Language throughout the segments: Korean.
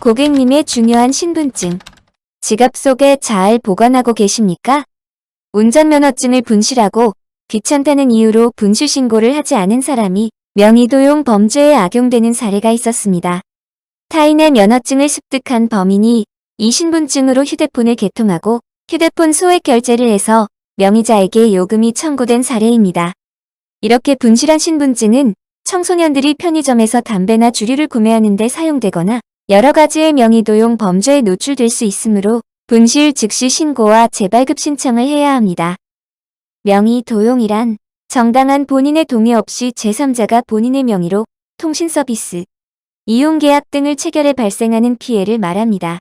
고객님의 중요한 신분증. 지갑 속에 잘 보관하고 계십니까? 운전면허증을 분실하고 귀찮다는 이유로 분실 신고를 하지 않은 사람이 명의도용 범죄에 악용되는 사례가 있었습니다. 타인의 면허증을 습득한 범인이 이 신분증으로 휴대폰을 개통하고 휴대폰 소액 결제를 해서 명의자에게 요금이 청구된 사례입니다. 이렇게 분실한 신분증은 청소년들이 편의점에서 담배나 주류를 구매하는 데 사용되거나 여러 가지의 명의 도용 범죄에 노출될 수 있으므로 분실 즉시 신고와 재발급 신청을 해야 합니다. 명의 도용이란 정당한 본인의 동의 없이 제3자가 본인의 명의로 통신 서비스, 이용 계약 등을 체결해 발생하는 피해를 말합니다.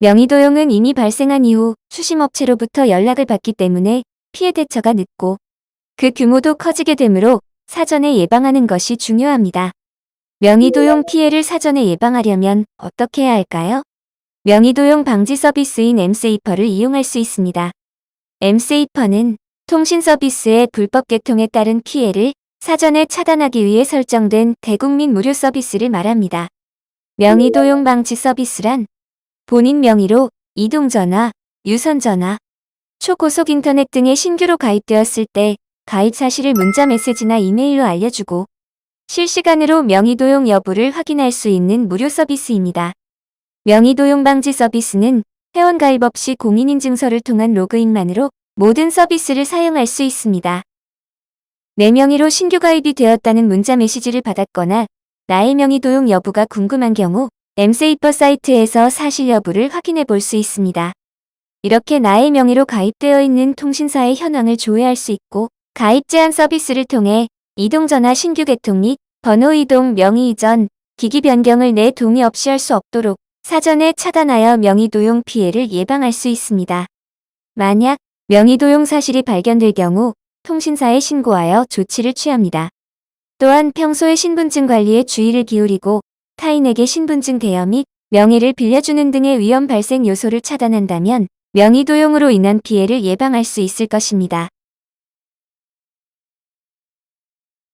명의도용은 이미 발생한 이후 수심업체로부터 연락을 받기 때문에 피해 대처가 늦고 그 규모도 커지게 되므로 사전에 예방하는 것이 중요합니다. 명의도용 피해를 사전에 예방하려면 어떻게 해야 할까요? 명의도용 방지 서비스인 엠세이퍼를 이용할 수 있습니다. 엠세이퍼는 통신 서비스의 불법 개통에 따른 피해를 사전에 차단하기 위해 설정된 대국민 무료 서비스를 말합니다. 명의도용 방지 서비스란 본인 명의로 이동전화, 유선전화, 초고속 인터넷 등에 신규로 가입되었을 때 가입 사실을 문자 메시지나 이메일로 알려주고 실시간으로 명의 도용 여부를 확인할 수 있는 무료 서비스입니다. 명의 도용 방지 서비스는 회원 가입 없이 공인인증서를 통한 로그인만으로 모든 서비스를 사용할 수 있습니다. 내 명의로 신규 가입이 되었다는 문자 메시지를 받았거나 나의 명의 도용 여부가 궁금한 경우 엠세이퍼 사이트에서 사실 여부를 확인해 볼 수 있습니다. 이렇게 나의 명의로 가입되어 있는 통신사의 현황을 조회할 수 있고 가입 제한 서비스를 통해 이동전화 신규 개통 및 번호 이동 명의 이전, 기기 변경을 내 동의 없이 할 수 없도록 사전에 차단하여 명의 도용 피해를 예방할 수 있습니다. 만약 명의 도용 사실이 발견될 경우 통신사에 신고하여 조치를 취합니다. 또한 평소에 신분증 관리에 주의를 기울이고 타인에게 신분증 대여 및 명의를 빌려주는 등의 위험 발생 요소를 차단한다면 명의 도용으로 인한 피해를 예방할 수 있을 것입니다.